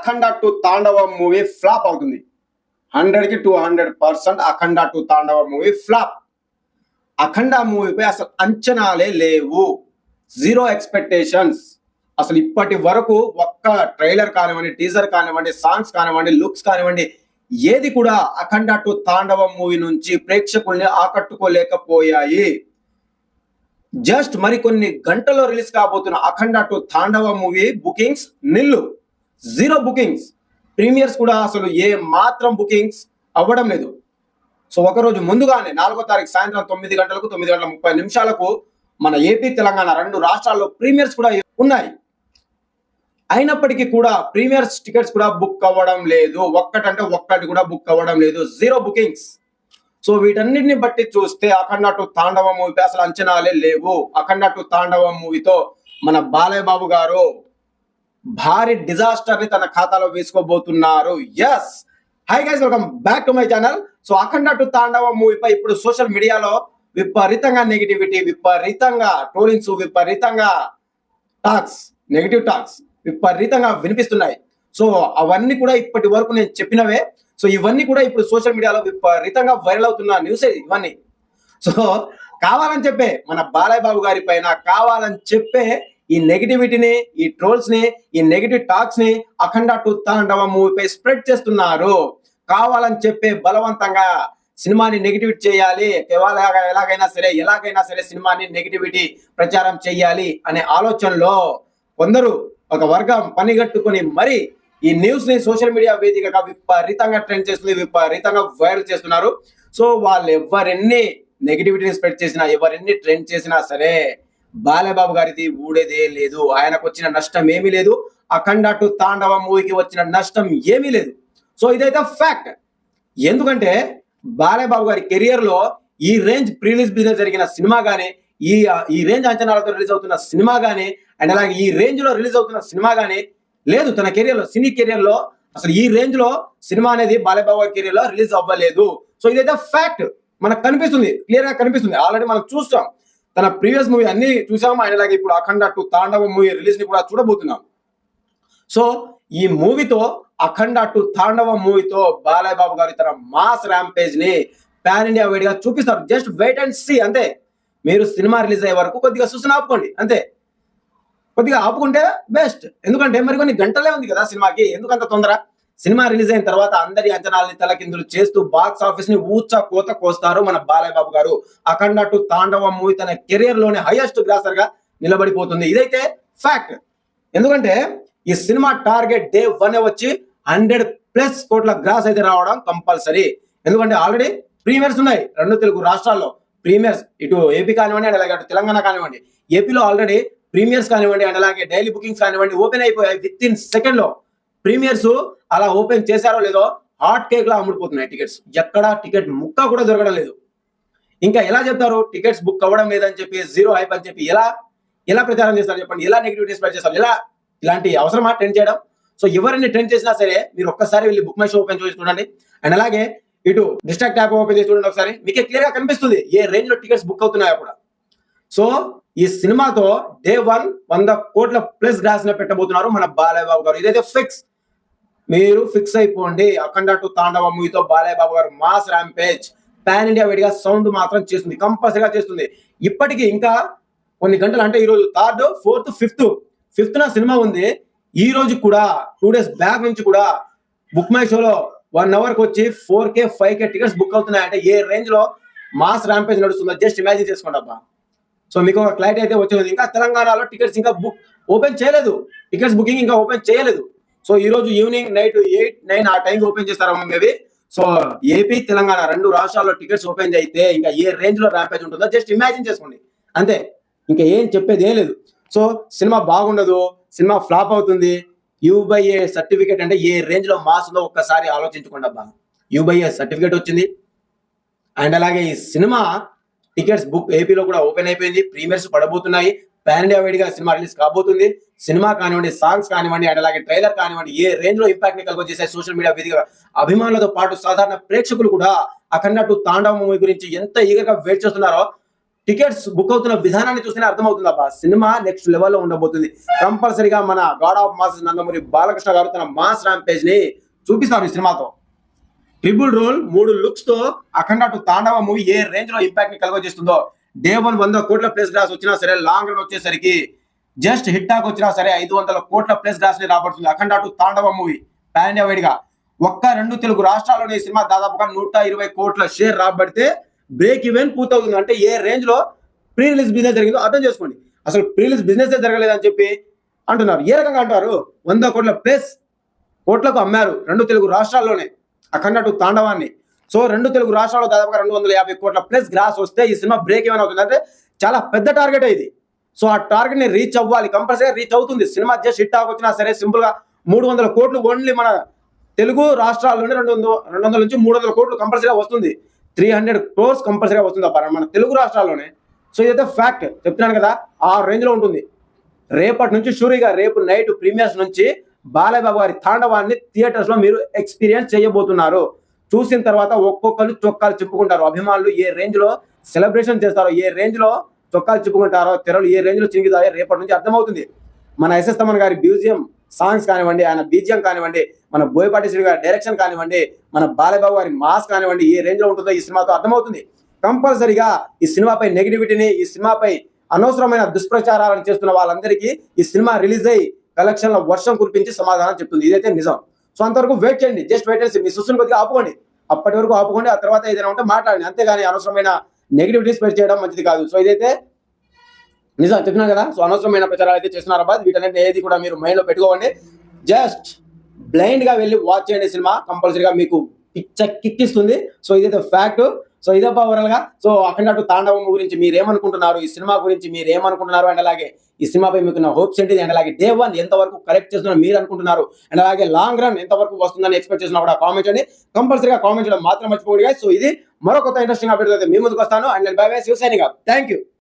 Akhanda two Thandava movie flop అవుతుంది. హండ్రెడ్కి two hundred percent Akhanda two Thandava movie flop. Akhanda మూవీపై అసలు అంచనాలే లేవు. Zero expectations అసలు ఇప్పటి వరకు ఒక్క ట్రైలర్ కానివ్వండి టీజర్ కానివ్వండి సాంగ్స్ కానివ్వండి లుక్స్ కానివ్వండి ఏది కూడా అఖండ టు తాండవం మూవీ నుంచి ప్రేక్షకుల్ని ఆకట్టుకోలేకపోయాయి. జస్ట్ మరికొన్ని గంటల్లో రిలీజ్ కాబోతున్న Akhanda two Thandava movie bookings nil. Zero bookings premieres కూడా అసలు ఏ మాత్రం బుకింగ్స్ అవ్వడం లేదు. సో ఒకరోజు ముందుగానే నాలుగో తారీఖు సాయంత్రం తొమ్మిది గంటలకు తొమ్మిది గంటల ముప్పై నిమిషాలకు మన ఏపీ తెలంగాణ రెండు రాష్ట్రాల్లో ప్రీమియర్స్ కూడా ఉన్నాయి. అయినప్పటికీ కూడా ప్రీమియర్స్ టికెట్స్ కూడా బుక్ అవ్వడం లేదు. ఒక్కటంటే ఒక్కటి కూడా బుక్ అవ్వడం లేదు. జీరో బుకింగ్స్ సో వీటన్నిటిని బట్టి చూస్తే అఖండ టు తాండవ మూవీ అసలు అంచనాలే లేవు. అఖండ టు తాండవ మూవీతో మన బాలయ్య బాబు గారు భారీ డిజాస్టర్ని తన ఖాతాలో వేసుకోబోతున్నారు. Yes hi guys welcome back to my channel so Akhanda two Thandava మూవీపై ఇప్పుడు సోషల్ మీడియాలో విపరీతంగా నెగిటివిటీ విపరీతంగా ట్రోలింగ్స్ విపరీతంగా టాక్స్ నెగిటివ్ టాక్స్ విపరీతంగా వినిపిస్తున్నాయి. సో అవన్నీ కూడా ఇప్పటి వరకు నేను చెప్పినవే. సో ఇవన్నీ కూడా ఇప్పుడు సోషల్ మీడియాలో విపరీతంగా వైరల్ అవుతున్న న్యూస్ ఇవన్నీ. సో కావాలని చెప్పే మన బాలయ్య బాబు గారి పైన కావాలని చెప్పే ఈ నెగిటివిటీని ఈ ట్రోల్స్ని ఈ నెగిటివ్ టాక్స్ని అఖండ టు తాండవ మూవీపై స్ప్రెడ్ చేస్తున్నారు. కావాలని చెప్పే బలవంతంగా సినిమాని నెగిటివిటీ చేయాలి. ఎలాగ- ఎలాగైనా సరే ఎలాగైనా సరే సినిమాని నెగిటివిటీ ప్రచారం చేయాలి అనే ఆలోచనలో కొందరు ఒక వర్గం పనిగట్టుకొని మరి ఈ న్యూస్ని సోషల్ మీడియా వేదికగా విపరీతంగా ట్రెండ్ చేస్తుంది విపరీతంగా వైరల్ చేస్తున్నారు. సో వాళ్ళు ఎవరెన్ని నెగిటివిటీని స్ప్రెడ్ చేసినా ఎవరెన్ని ట్రెండ్ చేసినా సరే బాలయ్యబాబు గారిది ఊడేదే లేదు. ఆయనకు వచ్చిన నష్టం ఏమీ లేదు. అఖండ టు తాండవ మూవీకి వచ్చిన నష్టం ఏమీ లేదు. సో ఇదైతే ఫ్యాక్ట్. ఎందుకంటే బాలయ్య గారి కెరియర్లో ఈ రేంజ్ ప్రీలీజ్ బిజినెస్ జరిగిన సినిమా కానీ ఈ ఈ రేంజ్ అంచనాలతో రిలీజ్ అవుతున్న సినిమా కానీ అండ్ అలాగే ఈ రేంజ్లో రిలీజ్ అవుతున్న సినిమా కానీ లేదు. తన కెరియర్లో సినీ కెరియర్లో అసలు ఈ రేంజ్లో సినిమా అనేది బాలయ్య గారి కెరియర్లో రిలీజ్ అవ్వలేదు. సో ఇదైతే ఫ్యాక్ట్. మనకు కనిపిస్తుంది. క్లియర్గా కనిపిస్తుంది. ఆల్రెడీ మనం చూస్తాం. తన ప్రీవియస్ మూవీ అన్ని చూసాము? అండ్ ఇప్పుడు అఖండ టు తాండవ మూవీ రిలీజ్ని కూడా చూడబోతున్నాం. సో ఈ మూవీతో అఖండ టు తాండవ మూవీతో బాలయ్య బాబు గారు తన మాస్ ర్యాంపేజ్ని పాన్ ఇండియా వైడ్గా చూపిస్తారు. జస్ట్ వెయిట్ అండ్ సీ అంతే. మీరు సినిమా రిలీజ్ అయ్యే వరకు కొద్దిగా చూసిన ఆపుకోండి అంతే. కొద్దిగా ఆపుకుంటే బెస్ట్ ఎందుకంటే మరి కొన్ని గంటలే ఉంది కదా సినిమాకి. ఎందుకంత తొందర? సినిమా రిలీజ్ అయిన తర్వాత అందరి అంచనాల్ని తలకిందులు చేస్తూ బాక్స్ ఆఫీస్ని ఊచ కోత కోస్తారు మన బాలయ్యబాబు గారు. అఖండ టు తాండవ మూవీ తన కెరియర్లోనే హైయెస్ట్ గ్రాసర్గా నిలబడిపోతుంది. ఇదైతే ఫ్యాక్ట్ ఎందుకంటే ఈ సినిమా టార్గెట్ డే వన్ వచ్చి హండ్రెడ్ ప్లస్ కోట్ల గ్రాస్ అయితే రావడం కంపల్సరీ ఎందుకంటే ఆల్రెడీ ప్రీమియర్స్ ఉన్నాయి రెండు తెలుగు రాష్ట్రాల్లో. ప్రీమియర్స్ ఇటు ఏపీ కానివ్వండి అండ్ అలాగే అటు తెలంగాణ కానివ్వండి. ఏపీలో ఆల్రెడీ ప్రీమియర్స్ కానివ్వండి అండ్ అలాగే డైలీ బుకింగ్స్ కానివ్వండి ఓపెన్ అయిపోయాయి విత్ ఇన్ సెకండ్లో. ప్రీమియర్స్ అలా ఓపెన్ చేశారో లేదో హాట్ కేక్ లా అమ్ముడుపోతున్నాయి టికెట్స్. ఎక్కడ టికెట్ ముక్క కూడా దొరకడం లేదు. ఇంకా ఎలా చెప్తారు? టికెట్స్ బుక్ అవ్వడం లేదని చెప్పి జీరో హైప్ అని చెప్పి ఎలా ఎలా ప్రచారం చేస్తారు చెప్పండి? ఎలా నెగిటివిటీ స్ప్రెడ్ చేస్తారు? ఎలా? ఇలాంటి అవసరమా ట్రెండ్ చేయడం? సో ఎవరిని ట్రెండ్ చేసినా సరే మీరు ఒక్కసారి వెళ్ళి బుక్ మై షో ఓపెన్ చేసి చూడండి. అండ్ అలాగే ఇటు డిస్ట్రాక్ట్ యాప్ ఓపెన్ చేసి చూడండి ఒకసారి. మీకే క్లియర్గా కనిపిస్తుంది ఏ రేంజ్లో టికెట్స్ బుక్ అవుతున్నాయో కూడా. సో ఈ సినిమాతో డే వన్ వంద కోట్ల ప్లస్ గ్రాస్ పెట్టబోతున్నారు మన బాలయ్య బాబు గారు. ఇదైతే ఫిక్స్. మీరు ఫిక్స్ అయిపోండి. అఖండ టు తాండవ మూవీతో బాలయ్య బాబు గారు మాస్ ర్యాంపేజ్ పాన్ ఇండియా వేడిగా సౌండ్ మాత్రం చేస్తుంది. కంపల్సరీగా చేస్తుంది. ఇప్పటికీ ఇంకా కొన్ని గంటలు అంటే ఈ రోజు థర్డ్ ఫోర్త్ ఫిఫ్త్. ఫిఫ్త్ నా సినిమా ఉంది. ఈ రోజు కూడా టూ డేస్ బ్యాక్ నుంచి కూడా బుక్ మై షోలో వన్ అవర్కి వచ్చి four K five K tickets book అవుతున్నాయి అంటే ఏ రేంజ్లో మాస్ ర్యాంపేజ్ నడుస్తుందో జస్ట్ ఇమాజిన్ చేసుకోండి అబ్బా. సో మీకు ఒక క్లారిటీ అయితే వచ్చేది ఇంకా తెలంగాణలో టికెట్స్ ఇంకా బుక్ ఓపెన్ చేయలేదు. టికెట్స్ బుకింగ్ ఇంకా ఓపెన్ చేయలేదు. సో ఈ రోజు ఈవినింగ్ నైట్ ఎయిట్ నైన్ ఆ టైం ఓపెన్ చేస్తారమ్మా మేబీ సో ఏపీ తెలంగాణ రెండు రాష్ట్రాల్లో టికెట్స్ ఓపెన్ అయితే ఇంకా ఏ రేంజ్లో ర్యాంపేజ్ ఉంటుందో జస్ట్ ఇమాజిన్ చేసుకోండి. అంతే. ఇంకా ఏం చెప్పేది ఏం లేదు. సో సినిమా బాగుండదు సినిమా ఫ్లాప్ అవుతుంది. యూబైఏ సర్టిఫికేట్ అంటే ఏ రేంజ్లో మాస్ ఉందో ఒక్కసారి ఆలోచించుకోండి అబ్బా. యూబైఏ సర్టిఫికేట్ వచ్చింది. అండ్ అలాగే ఈ సినిమా టికెట్స్ బుక్ ఏపీలో కూడా ఓపెన్ అయిపోయింది. ప్రీమియర్స్ పడబోతున్నాయి. పాన్ ఇండియా వైడ్ సినిమా రిలీజ్ కాబోతుంది. సినిమా కానివ్వండి సాంగ్స్ కానివ్వండి అండ్ అలాగే ట్రైలర్ కానివ్వండి ఏ రేంజ్లో ఇంపాక్ట్ని కలిగొచ్చేసాయి సోషల్ మీడియా వేదిక అభిమానులతో పాటు సాధారణ ప్రేక్షకులు కూడా అఖండ టు తాండవ మూవీ గురించి ఎంత ఈగర్గా వెయిట్ చేస్తున్నారో టికెట్స్ బుక్ అవుతున్న విధానాన్ని చూస్తేనే అర్థమవుతుంది అబ్బా సినిమా నెక్స్ట్ లెవెల్లో ఉండబోతుంది. కంపల్సరీగా మన god of mass Nandamuri Balakrishna గారు తన మాస్ ర్యాంపేజ్ని చూపిస్తారు ఈ సినిమాతో. ట్రిపుల్ రోల్ మూడు లుక్స్తో అఖండ టు తాండవ మూవీ ఏ రేంజ్లో ఇంపాక్ట్ని కలుగజేస్తుందో డే వన్ వంద కోట్ల ప్లస్ గ్రాస్ వచ్చినా సరే లాంగ్ రన్ వచ్చేసరికి జస్ట్ హిట్ టాక్ వచ్చినా సరే ఐదు వందల కోట్ల ప్లస్ గ్రాస్ని రాబడుతుంది. Akhanda two Thandava movie pan India వైడ్గా. ఒక్క రెండు తెలుగు రాష్ట్రాల్లోనే ఈ సినిమా దాదాపుగా నూట ఇరవై కోట్ల షేర్ రాబడితే బ్రేక్ ఈవెన్ పూర్తవుతుంది అంటే ఏ రేంజ్లో ప్రీ రిలీజ్ బిజినెస్ జరిగిందో అర్థం చేసుకోండి. అసలు ప్రీ రిలీజ్ బిజినెస్ జరగలేదని చెప్పి అంటున్నారు. ఏ రకంగా అంటారు? వంద కోట్ల ప్లస్ కోట్లకు అమ్మారు రెండు తెలుగు రాష్ట్రాల్లోనే అఖండ టు తాండవాన్ని. సో రెండు తెలుగు రాష్ట్రాల్లో దాదాపుగా రెండు వందల యాభై కోట్ల ప్లస్ గ్రాస్ వస్తే ఈ సినిమా బ్రేక్ ఏమైనా అవుతుంది. అంటే చాలా పెద్ద టార్గెట్ ఇది. సో ఆ టార్గెట్ని రీచ్ అవ్వాలి కంపల్సరీ రీచ్ అవుతుంది. సినిమా జస్ట్ హిట్ ఆకొచ్చినా సరే సింపుల్గా మూడు వందల కోట్లు ఓన్లీ మన తెలుగు రాష్ట్రాల్లోనే రెండు వందల రెండు వందల నుంచి మూడు వందల కోట్లు కంపల్సరీగా వస్తుంది. త్రీ హండ్రెడ్ క్రోర్స్ కంపల్సరీగా వస్తుంది ఆ మన తెలుగు రాష్ట్రాల్లోనే. సో ఇదైతే ఫ్యాక్ట్ చెప్తున్నాను కదా ఆ రేంజ్లో ఉంటుంది. రేపటి నుంచి షూరిగా రేపు నైట్ ప్రీమియర్స్ నుంచి బాలయ్యబాబు గారి తాండవాన్ని థియేటర్స్లో మీరు ఎక్స్పీరియన్స్ చేయబోతున్నారు. చూసిన తర్వాత ఒక్కొక్కరు చొక్కాలు చెప్పుకుంటారు. అభిమానులు ఏ రేంజ్లో సెలబ్రేషన్ చేస్తారో ఏ రేంజ్లో చొక్కాలు చెప్పుకుంటారో తెరలు ఏ రేంజ్లో చింగిదాయో రేపటి నుంచి అర్థమవుతుంది. మన ఎస్ఎస్ తమన్ గారి మ్యూజియం సాంగ్స్ కానివ్వండి ఆయన బీజియం కానివ్వండి మన బోయపాటి శ్రీ గారి డైరెక్షన్ కానివ్వండి మన బాలబాబు గారి మాస్ కానివ్వండి ఏ రేంజ్లో ఉంటుందో ఈ సినిమాతో అర్థమవుతుంది. కంపల్సరిగా ఈ సినిమాపై నెగిటివిటీని ఈ సినిమాపై అనవసరమైన దుష్ప్రచారాలను చేస్తున్న వాళ్ళందరికీ ఈ సినిమా రిలీజ్ అయ్యి కలెక్షన్ల వర్షం కురిపించి సమాధానం చెప్తుంది. ఇదైతే నిజం. సో అంతవరకు వెయిట్ చేయండి. జస్ట్ వెయిట్ చేసి మీ సుస్సును కొద్దిగా ఆపుకోండి. అప్పటి వరకు ఆపుకోండి ఆ తర్వాత ఏదైనా ఉంటే మాట్లాడండి. అంతేగాని అనవసరమైన నెగిటివిటీ స్ప్రెడ్ చేయడం మంచిది కాదు. సో ఇదైతే నిజం చెప్పినాను కదా. సో అనవసరమైన ప్రచారాలు అయితే చేస్తున్నారు అబ్బా. వీటన్నింటి ఏది కూడా మీరు మైండ్లో పెట్టుకోండి జస్ట్ బ్లైండ్గా వెళ్ళి వాచ్ చేయండి సినిమా. కంపల్సరీగా మీకు పిచ్చ కిక్కిస్తుంది సో ఇదైతే ఫ్యాక్ట్ సో ఇదే ఓవరాల్గా సో అఖండ టు తాండవం గురించి మీరేమనుకుంటున్నారు? ఈ సినిమా గురించి మీరేమనుకుంటున్నారు? అండ్ అలాగే ఈ సినిమాపై మీకు నా హోప్స్ ఏంటిది అండ్ అలాగే డే వన్ ఎంతవరకు కరెక్ట్ చేస్తున్నారు మీరు అనుకుంటున్నారు అండ్ అలాగే లాంగ్ రన్ ఎంతవరకు వస్తుందని ఎక్స్పెక్ట్ చేస్తున్నా కూడా కామెంట్ చేయండి. కంపల్సరీగా కామెంట్ చేయడం మాత్రం మర్చిపోయి సో ఇది మరో కొత్త ఇంట్రెస్టింగ్ అప్డేట్ అయితే మీ ముందుకు వస్తాను. And bye bye శివసైనిగా. Thank you